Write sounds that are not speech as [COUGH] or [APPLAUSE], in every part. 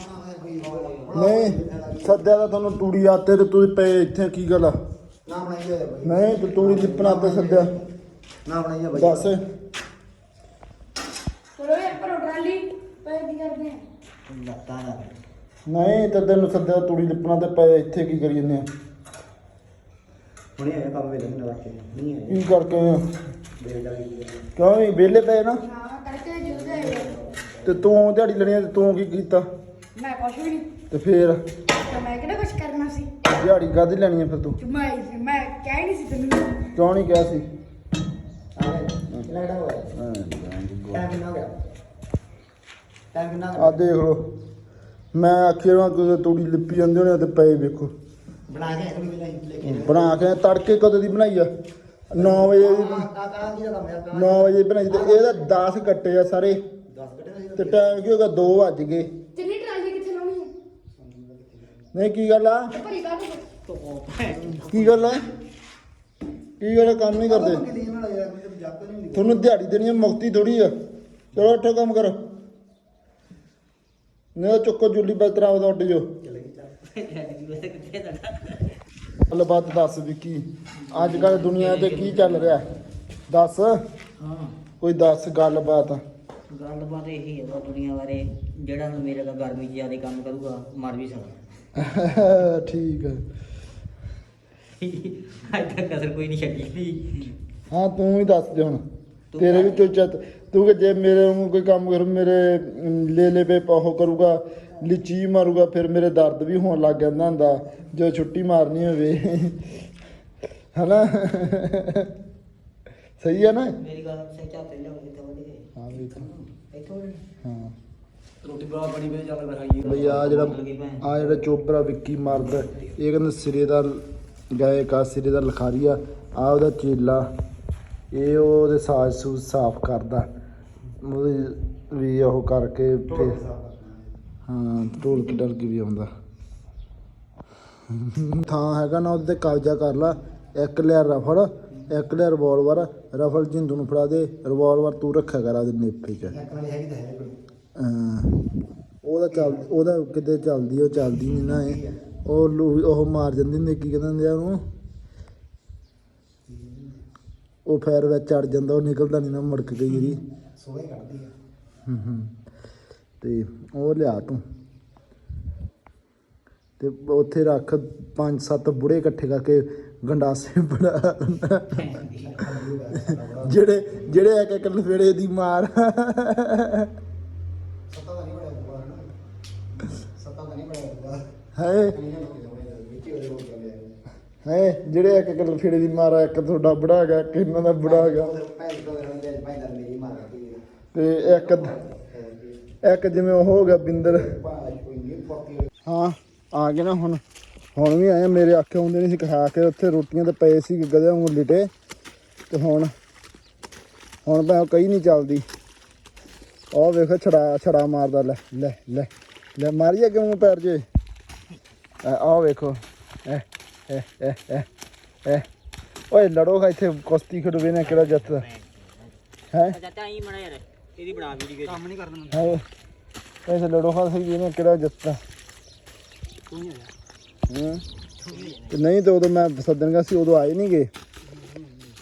ਨਹੀਂ ਸੱਦਿਆ ਤਾਂ ਤੁਹਾਨੂੰ ਤੂੜੀ ਆਤੇ ਤੇ ਤੁਸੀਂ ਪਏ ਇੱਥੇ ਕੀ ਗੱਲ ਆ? ਨਾ ਬਣਾਈ ਹੋਇਆ ਬਾਈ। ਨਹੀਂ ਤੂੰ ਤੂੜੀ ਲਿਪਣਾ ਤੇ ਸੱਦਿਆ? ਨਾ ਬਣਾਈ ਹੋਇਆ ਬਾਈ। ਦੱਸ। ਚਲੋ ਯਾਰ ਪਰ ਟਰਾਲੀ ਪੈ ਕੀ ਕਰਦੇ ਆ? ਲੱਤਾਂ ਦਾ ਨਹੀਂ ਤੇ ਤੈਨੂੰ ਸੱਦਿਆ ਤੂੜੀ ਲਿਪਣਾ ਤੇ ਪਏ ਇੱਥੇ ਕੀ ਕਰੀ ਜੰਨੇ ਹੁਣੇ ਆਇਆ ਕੰਮ ਵੇਲੇ ਮੈਨੂੰ ਵਾਸਤੇ ਨਹੀਂ ਆਇਆ ਕੀ ਕਰਕੇ ਆਏ ਆ? ਦਾ ਵੀ ਕਿਉਂ ਨਹੀਂ ਵਿਹਲੇ ਪਏ ਨਾ? ਹਾਂ ਕਰਕੇ ਜੁਲਦੇ ਆ। ਤੇ ਤੂੰ ਦਿਹਾੜੀ ਲੈਣੀ ਆ ਤੇ ਤੂੰ ਕੀ ਕੀਤਾ? ਮੈਂ ਕੁਛ ਵੀ ਨਹੀਂ ਤੇ ਫੇਰ? ਤਾਂ ਮੈਂ ਕਿਹੜਾ ਕੁਛ ਕਰਨਾ ਸੀ? ਦਿਹਾੜੀ ਕਾਹਦੀ ਲੈਣੀ ਆ ਫਿਰ ਤੂੰ? ਮੈਂ ਮੈਂ ਕਹਿ ਨਹੀਂ ਸੀ ਤੈਨੂੰ। ਕਿਉਂ ਨਹੀਂ ਕਿਹਾ ਸੀ? ਲੱਗਦਾ ਹੋਇਆ ਟਾਈਮ ਕਿੰਨਾ ਹੋ ਗਿਆ? ਟਾਈਮ ਕਿੰਨਾ ਹੋ ਆ ਗਿਆ ਦੇਖ ਲੋ ਮੈਂ ਆਖਿਆ ਕਿ ਤੂੜੀ ਲਿਪੀ ਜਾਂਦੇ ਹੋਣੇ ਆ ਤੇ ਪਏ ਵੇਖੋ। ਬਣਾ ਕੇ ਇੱਕ ਮਿੰਟ ਲੈ ਕੇ ਬਣਾ ਕੇ ਤੜਕੇ ਕਦੋਂ ਦੀ ਬਣਾਈ ਆ? 9 ਵਜੇ ਦੀ। ਕਾਕਾ ਕੀ ਦਾ ਕੰਮ ਹੈ 9 ਵਜੇ ਬਣਾਈ ਤੇ ਇਹਦਾ 10 ਕੱਟੇ ਆ ਸਾਰੇ। 10 ਘੰਟੇ ਤੇ ਟਾਈਮ ਕੀ ਹੋ ਗਿਆ? 2 ਵੱਜ ਗਏ ਤਿੰਨੀ ਟਰਾਲੀ ਕਿੱਥੇ ਲਾਉਣੀ ਹੈ ਨਹੀਂ ਕੀ ਗੱਲ ਆ? ਤੇ ਭਰੀ ਕਾਹਦੇ ਕੀ ਗੱਲ ਆ? ਕੀ ਗੱਲ ਆ, ਕੰਮ ਨਹੀਂ ਕਰਦੇ? ਕਿੰਨੀ ਨਾਲ ਯਾਰ ਮੈਨੂੰ ਜਾਪਦਾ ਨਹੀਂ ਹੁੰਦੀ ਤੁਹਾਨੂੰ ਦਿਹਾੜੀ ਦੇਣੀ ਆ ਮੁਕਤੀ ਥੋੜੀ ਆ। ਚਲੋ ਉੱਠੋ ਕੰਮ ਕਰੋ। ਨਹੀਂ ਤਾਂ ਚੁੱਕੋ ਜੁੱਲੀ ਬਤਰਾ ਉਹਦਾ ਉੱਡ ਜੋ ਗਈ ਗੱਲਬਾਤ ਦੱਸ ਵਿੱਕੀ ਅੱਜ ਕੱਲ ਦੁਨੀਆ ਤੇ ਕੀ ਚੱਲ ਰਿਹਾ? ਦੱਸ। ਹਾਂ ਕੋਈ ਦੱਸ ਗੱਲਬਾਤ। ਗੱਲਬਾਤ ਇਹੀ ਹੈ ਵਾ ਦੁਨੀਆ ਬਾਰੇ ਜਿਹੜਾ ਹੁਣ ਮੇਰੇ ਦਾ ਗਰਮੀ 'ਚ ਜ਼ਿਆਦਾ ਕੰਮ ਕਰੂਗਾ ਮਰ ਵੀ ਸਕਦਾ। [LAUGHS] ਠੀਕ ਹੈ। [LAUGHS] ਅੱਜ ਤੱਕ ਕਸਰ ਕੋਈ ਨਹੀਂ ਛੱਡੀ ਦੀ ਹਾਂ ਤੂੰ ਹੀ ਦੱਸ ਦੇ ਹੁਣ। ਤੇਰੇ ਵਿੱਚੋਂ ਚਤ ਤੂੰ ਕਿ ਜੇ ਮੇਰੇ ਵਾਂਗੂ ਕੋਈ ਕੰਮ ਕਰ ਮੇਰੇ ਲੈ ਲੈ ਪੇ ਪਾਹੋ ਕਰੂਗਾ ਲਿਚੀ ਮਾਰੂਗਾ ਫਿਰ ਮੇਰੇ ਦਰਦ ਵੀ ਹੋਣ ਲੱਗ ਜਾਂਦਾ ਹੁੰਦਾ ਜੋ ਛੁੱਟੀ ਮਾਰਨੀ ਹੋਵੇ। ਹਨਾ? ਸਹੀ ਹੈ ਨਾ? ਮੇਰੀ ਗੱਲ ਸੱਚ ਪਹਿਲਾਂ ਉਹ ਕਿਤੇ ਵਧੇ ਹਾਂ ਵੀ ਤਾਂ। ਇੱਥੋਂ ਹਾਂ। ਰੋਟੀ ਬਣਾ ਬਣੀ ਵੇ ਚੱਲ ਰਹਾਈ ਬਈ ਆ ਜਿਹੜਾ ਆ ਜਿਹੜਾ ਚੋਬਰਾ ਵਿੱਕੀ ਮਰਦਾ ਇਹ ਕਹਿੰਦਾ ਸਿਰੇ ਦਾ ਗਾਇਕ ਆ ਸਿਰੇ ਦਾ ਲਖਾਰੀ ਆ। ਆ ਉਹਦਾ ਚੇਲਾ ਇਹ ਉਹਦੇ ਸਾਜ਼ ਸੂਜ਼ ਸਾਫ਼ ਕਰਦਾ। ਉਹਦੀ ਵੀ ਉਹ ਕਰਕੇ ਤੇ ਹਾਂ ਢੋਲਕੀ ਡਲਕੀ ਵੀ ਆਉਂਦਾ। ਥਾਂ ਹੈਗਾ ਨਾ ਉਹਦੇ ਤੇ ਕਬਜ਼ਾ ਕਰ ਲਾ। ਇੱਕ ਲਿਆ ਰਫਲ ਇੱਕ ਲਿਆ ਰਿਵਾਲਵਰ ਰਫਲ ਜਿੰਦੂ ਨੂੰ ਫੜਾ ਦੇ ਰਿਵਾਲਵਰ ਤੂੰ ਰੱਖਿਆ ਕਰ ਉਹਦੇ ਨੇਪੇ 'ਚ। ਉਹਦਾ ਚੱਲ ਉਹਦਾ ਕਿਤੇ ਚੱਲਦੀ ਉਹ ਚੱਲਦੀ ਨਹੀਂ ਨਾ ਇਹ। ਉਹ ਲੂ- ਉਹ ਮਾਰ ਜਾਂਦੀ ਹੁੰਦੀ ਕੀ ਕਹਿੰਦੇ ਹੁੰਦੇ ਆ ਉਹਨੂੰ। ਉਹ ਫੈਰ ਵਿੱਚ ਚੜ ਜਾਂਦਾ ਉਹ ਨਿਕਲਦਾ ਨਹੀਂ ਨਾ ਮੁੜਕ ਗਈ ਜਿਹੜੀ ਸੋਹਣੀ ਕੱਢਦੀ ਆ। ਹੂੰ ਹੂੰ। ਤੇ ਉਹ ਲਿਆ ਤੂੰ। ਤੇ ਉੱਥੇ ਰੱਖ ਪੰਜ ਸੱਤ ਬੁੜੇ ਇਕੱਠੇ ਕਰਕੇ ਗੰਡਾਸੇ ਬਣਾ ਜਿਹੜੇ ਜਿਹੜੇ ਇੱਕ ਇੱਕ ਲਫੇੜੇ ਦੀ ਮਾਰ। ਸੱਤਾ ਦਾ ਨਹੀਂ ਬਣਿਆ ਦੁਬਾਰਾ ਨਾ। ਸੱਤਾ ਦਾ ਨਹੀਂ ਬਣਿਆ ਦੁਬਾਰਾ ਹੈ? ਜਿਹੜੇ ਇੱਕ ਇੱਕ ਲਫੇੜੇ ਦੀ ਮਾਰਾ ਇੱਕ ਤੁਹਾਡਾ ਬੁੜਾ ਹੈਗਾ ਇੱਕ ਇਹਨਾਂ ਦਾ ਬੁੜਾ ਹੈਗਾ ਤੋਂ ਇੱਕ ਇੱਕ ਜਿਵੇਂ ਉਹ ਹੋ ਗਿਆ ਬਿੰਦਰ। ਹਾਂ ਆ ਗਏ ਨਾ ਹੁਣ। ਹੁਣ ਵੀ ਆਏ ਮੇਰੇ ਆਖੇ ਆਉਂਦੇ ਨਹੀਂ ਸੀ ਖਾ ਕੇ ਉੱਥੇ ਰੋਟੀਆਂ ਤੇ ਪਏ ਸੀ ਗਦੇ ਵਾਂਗੂ ਲਿਟੇ। ਤੇ ਹੁਣ ਹੁਣ ਤਾਂ ਕਈ ਨਹੀਂ ਚੱਲਦੀ। ਉਹ ਵੇਖੋ ਛੜਾ ਛੜਾ ਮਾਰਦਾ ਲੈ ਲੈ ਲੈ ਲੈ ਮਾਰੀਏ ਕਿਉਂ ਪੈਰ ਜੇ? ਆਹ ਵੇਖੋ। ਐ ਐ ਐ ਐ ਐ। ਓਏ ਲੜੋ ਖਾ ਇੱਥੇ ਕੁਸ਼ਤੀ ਖੜਵੇ ਨੇ ਕਿਹੜਾ ਜਿੱਤਦਾ ਹੈ? ਚਾਚਾ ਹੀ ਮੜਾ ਯਾਰ ਇਹਦੀ ਬਣਾ ਵੀਡੀਓ ਕੰਮ ਨਹੀਂ ਕਰਨਾ ਹੈ। ਐਸੇ ਲੜੋ ਖਾ ਸਹੀ ਇਹਨੇ ਕਿਹੜਾ ਜਿੱਤਦਾ ਹੂੰ। ਨਹੀਂ ਤੇ ਉਦੋਂ ਮੈਂ ਸੱਦਣਗਾ ਸੀ ਉਦੋਂ ਆਏ ਨਹੀਂ ਗਏ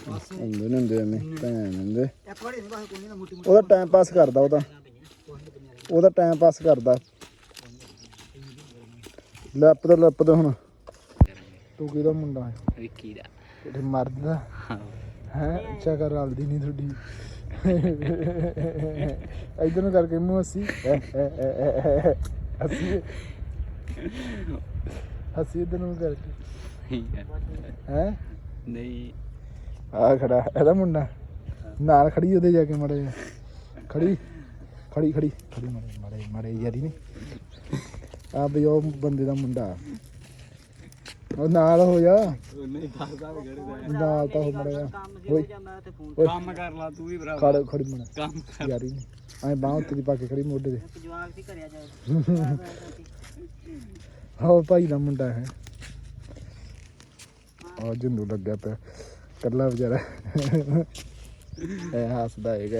ਹੁੰਦੇ ਨੇ ਹੁੰਦੇ ਐਵੇਂ ਭੈਣ ਮੋਟੀ ਉਹਦਾ ਟਾਈਮ ਪਾਸ ਕਰਦਾ ਉਹਦਾ। ਉਹਦਾ ਟਾਈਮ ਪਾਸ ਕਰਦਾ। ਲੱਪ ਤੇ ਲੱਪ ਤੇ ਹੁਣ। ਤੂੰ ਕਿਹਦਾ ਮੁੰਡਾ ਹੈ? ਵਿੱਕੀ ਦਾ। ਕਿਤੇ ਮਰਦਾ ਹੈ। ਅੱਛਾ ਕਰ ਰਲਦੀ ਨਹੀਂ ਤੁਹਾਡੀ। ਇਧਰ ਨੂੰ ਕਰਕੇ ਮੂੰਹ ਅਸੀਂ ਅਸੀਂ ਅਸੀਂ ਇਧਰ ਨੂੰ ਕਰਕੇ। ਹੈ? ਨਹੀਂ। ਆ ਖੜਾ ਇਹਦਾ ਮੁੰਡਾ। ਨਾਲ ਖੜੀ ਉਹਦੇ ਜਾ ਕੇ ਮੜੇ ਖੜੀ ਖੜੀ ਖੜੀ ਖੜੀ ਮੜੇ ਮੜੇ ਮੜੇ ਯਾਰੀ ਨੇ। ਆ ਬਈ ਉਹ ਬੰਦੇ ਦਾ ਮੁੰਡਾ। ਉਹ ਨਾਲ ਹੋ ਜਾ। ਨਹੀਂ ਦੱਸਦਾ ਦਾ ਨਾਲ ਤਾਂ ਹੋ ਮੜਿਆ ਕੰਮ ਕਰ ਲਾ ਤੂੰ ਵੀ ਭਰਾ ਖੜ ਖੜੀ ਮੁੰਡਾ ਕੰਮ ਯਾਰੀ ਨੇ। ਐ ਬਾਹ ਉੱਤੇ ਦੀ ਪਾ ਕੇ ਖੜੀ ਮੋਢੇ ਤੇ। ਜਵਾਬ ਸੀ ਕਰਿਆ ਜਾਏ ਹਾਂ ਭਾਈ ਦਾ ਮੁੰਡਾ ਹੈ। ਆ ਜਿੰਦੂ ਲੱਗਿਆ ਪਿਆ। ਕੱਲਾ ਵਿਚਾਰਾ। ਐ ਹੱਸਦਾ ਹੈਗਾ।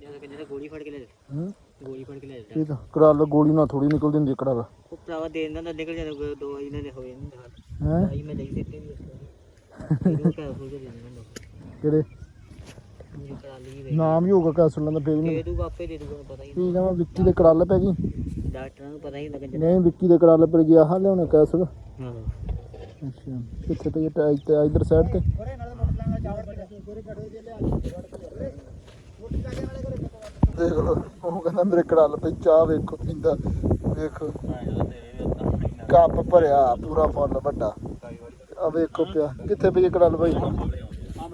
ਜਦੋਂ ਜਦੋਂ ਗੋਲੀ ਫੜ ਕੇ ਲੈ ਹਾਂ? ਗੋਲੀ ਫੜ ਕੇ ਲੈ ਜਾ ਇਹ ਤਾਂ ਕਰਾਲ ਗੋਲੀ ਨਾਲ ਥੋੜੀ ਨਿਕਲਦੀ ਹੁੰਦੀ ਕਰਾਲ ਉਹ ਭਰਾਵਾ ਦੇ ਦਿੰਦਾ ਤਾਂ ਨਿਕਲ ਜਾਂਦਾ ਦੋ ਇਹਨਾਂ ਦੇ ਹੋਏ ਨਹੀਂ ਹਾਲ ਹੈ? ਭਾਈ ਮੈਂ ਲਈ ਦਿੱਤੇ ਇਹਨੂੰ ਹੋ ਦਿੰਦਾ ਕਿਹੜੇ? ਕਰਾ ਨਾਮ ਹੀ ਹੋਊਗਾ ਕੈਸਲ ਦਾ ਫੇਰ ਦੇ ਨਹੀਂ ਦੂਗਾ ਆਪੇ ਦੇ ਦੂਗਾ ਪਤਾ ਹੀ ਆ ਮੈਂ ਵਿੱਕੀ ਦੇ ਕਰਾਲ ਪੈ ਗਈ। ਨਹੀਂ ਡਾਕਟਰਾਂ ਨੂੰ ਪਤਾ ਹੀ ਨਹੀਂ ਲੱਗਦਾ ਨਹੀਂ ਵਿੱਕੀ ਦੇ ਕਰਾਲ ਪੈ ਗਿਆ ਹਾਂ ਲਿਆਉਣੇ ਕੈਸਲ। ਹਾਂ। ਅੱਛਾ ਕਿੱਥੇ ਪਈ ਹੈ ਇੱਥੇ ਇਧਰ ਸਾਈਡ ਤੇ? ਦੇਖ ਲਓ ਉਹ ਕਹਿੰਦਾ ਮੇਰੇ ਕੜਾਲ ਪਈ ਚਾਹ ਵੇਖੋ ਪੀਂਦਾ ਵੇਖੋ। ਕੱਪ ਭਰਿਆ ਪੂਰਾ ਫੁੱਲ ਵੱਡਾ। ਆ ਵੇਖੋ ਪਿਆ ਕਿੱਥੇ ਪਈ ਕੜਾਲ ਭਾਈ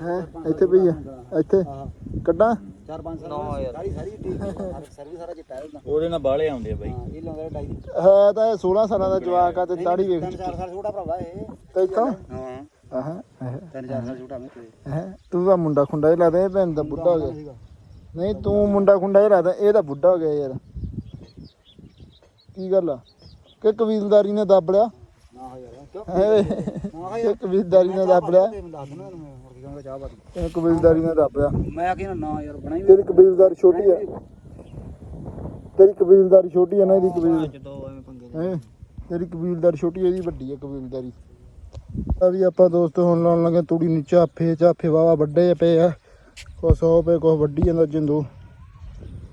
ਹੈ ਇੱਥੇ ਪਈ ਹੈ ਇੱਥੇ? ਕੱਢਾਂ? ਚਾਰ ਪੰਜ ਨੌ ਯਾਰ। ਸਾਰੀ ਸਾਰੀ ਸਰਵਿਸ ਸਾਰਾ ਚਿੱਟਾ ਉਹਦਾ ਉਹਦੇ ਨਾਲ ਬਾਲੇ ਆਉਂਦੇ ਆ ਬਾਈ। ਹਾਂ ਇਹ ਲਾਉਂਦਾ ਡਾਈ ਹੈ ਤਾਂ ਇਹ 16 ਸਾਲਾਂ ਦਾ ਜਵਾਕ ਆ ਤੇ ਦਾੜੀ ਵੇਖ ਤਿੰਨ ਚਾਰ ਸਾਲ ਛੋਟਾ ਭਰਾਵਾ ਇਹ। ਤੇ ਇੱਥੋਂ ਹਾਂ। ਆਹਾਂ ਤਿੰਨ ਚਾਰ ਸਾਲ ਛੋਟਾ ਮੈਂ ਤੇ। ਹੈ ਤੂੰ ਤਾਂ ਮੁੰਡਾ ਖੁੰਡਾ ਹੀ ਲੱਗਦਾ ਇਹ ਭੈਣ ਦਾ ਬੁੱਢਾ ਹੋ ਗਿਆ। ਨਹੀਂ ਤੂੰ ਮੁੰਡਾ ਖੁੰਡਾ ਹੀ ਲੱਗਦਾ ਇਹ ਤਾਂ ਬੁੱਢਾ ਹੋ ਗਿਆ ਯਾਰ। ਕੀ ਗੱਲ ਆ? ਕਿ ਕਬੀਲਦਾਰੀ ਨੇ ਦੱਬ ਲਿਆ? ਨਾ ਹੋ ਯਾਰ। ਕਿ ਕਬੀਲਦਾਰੀ ਨੇ ਦੱਬ ਲਿਆ ਕੀ ਇਹ ਕਬੀਲਦਾਰੀ ਨੇ ਦੱਬ ਲਿਆ ਮੈਂ ਨਾ ਯਾਰ ਤੇਰੀ ਕਬੀਲਦਾਰੀ ਛੋਟੀ ਆ। ਤੇਰੀ ਕਬੀਲਦਾਰੀ ਛੋਟੀ ਆ ਨਾ ਇਹਦੀ ਕਬੀਲ ਹੈ ਤੇਰੀ ਕਬੀਲਦਾਰੀ ਛੋਟੀ ਆ, ਇਹਦੀ ਵੱਡੀ ਆ ਕਬੀਲਦਾਰੀ। ਆ ਵੀ ਆਪਾਂ ਦੋਸਤੋ ਹੁਣ ਲਾਉਣ ਲੱਗੇ ਤੂੜੀ ਨੂੰ ਝਾਫੇ ਝਾਫੇ ਵਾਵਾ ਵੱਡੇ ਪਏ ਆ। ਕੁਛ ਹੋ ਪਏ ਕੁਛ ਵੱਢੀ ਜਾਂਦਾ ਜਿੰਦੂ।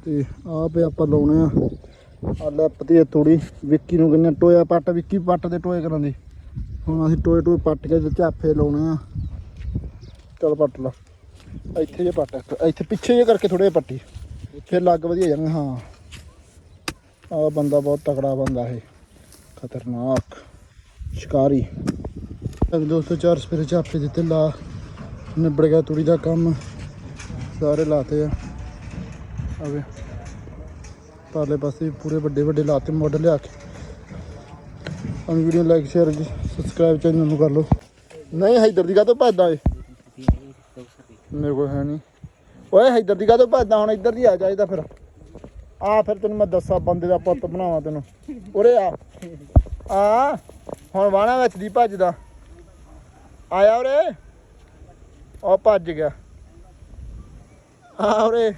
ਤੇ ਆਹ ਪਏ ਆਪਾਂ ਲਾਉਣੇ ਆ। ਆ ਲੱਪਤੀ ਆ ਤੂੜੀ। ਵਿੱਕੀ ਨੂੰ ਕਹਿੰਦੇ ਟੋਇਆ ਪੱਟ ਵਿੱਕੀ ਪੱਟ ਦੇ ਟੋਏ ਕਰਾਂਦੇ ਹੁਣ ਅਸੀਂ ਟੋਏ ਟੋਏ ਪੱਟ ਕੇ ਤੇ ਝਾਫੇ ਲਾਉਣੇ ਆ। ਚੱਲ ਪੱਟ ਲਾ। ਇੱਥੇ ਜੇ ਪੱਟ ਇੱਥੇ ਪਿੱਛੇ ਜੇ ਕਰਕੇ ਥੋੜੇ ਪੱਟੀ। ਫਿਰ ਲੱਗ ਵਧੀਆ ਜਾਣਗੇ, ਹਾਂ। ਆ ਬੰਦਾ ਬਹੁਤ ਤਕੜਾ ਬੰਦਾ ਇਹ। ਖਤਰਨਾਕ। ਸ਼ਿਕਾਰੀ। ਅਬ ਦੋਸਤੋ, ਚਾਰ ਸਪੇਰੇ ਚਾਪੇ ਦਿੱਤੇ, ਲਾ। ਨਿਬੜ ਗਿਆ ਤੁਰੀ ਦਾ ਕੰਮ। ਸਾਰੇ ਲਾਤੇ ਆ। ਆਵੇ। ਪਰਲੇ ਪਾਸੇ ਪੂਰੇ ਵੱਡੇ ਵੱਡੇ ਲਾਤੇ ਮਾਡਲ ਲਿਆ ਕੇ। ਅਨ video like share subscribe channel ਨੂੰ ਕਰ ਲਓ। ਨਹੀਂ, ਹੈਦਰ ਦੀ ਕਾ ਭੱਜਦਾ ਏ ਮੇਰੇ ਕੋਲ ਹੈ ਨਹੀਂ। ਓਏ, ਹੈਦਰ ਦੀ ਕਾ ਭੱਜਦਾ? ਹੁਣ ਇੱਧਰ ਦੀ ਆ ਜਾਈਦਾ ਫਿਰ। ਆ ਫਿਰ ਤੈਨੂੰ ਮੈਂ ਦੱਸਾਂ, ਬੰਦੇ ਦਾ ਪੁੱਤ ਬਣਾਵਾਂ ਤੈਨੂੰ। ਉਰੇ ਆ। ਆ, ਹੁਣ ਵਾਣਾ ਵਿੱਚ ਦੀ ਭੱਜਦਾ। ਆਇਆ ਉਰੇ? ਉਹ ਭੱਜ ਗਿਆ। ਆ ਉਰੇ।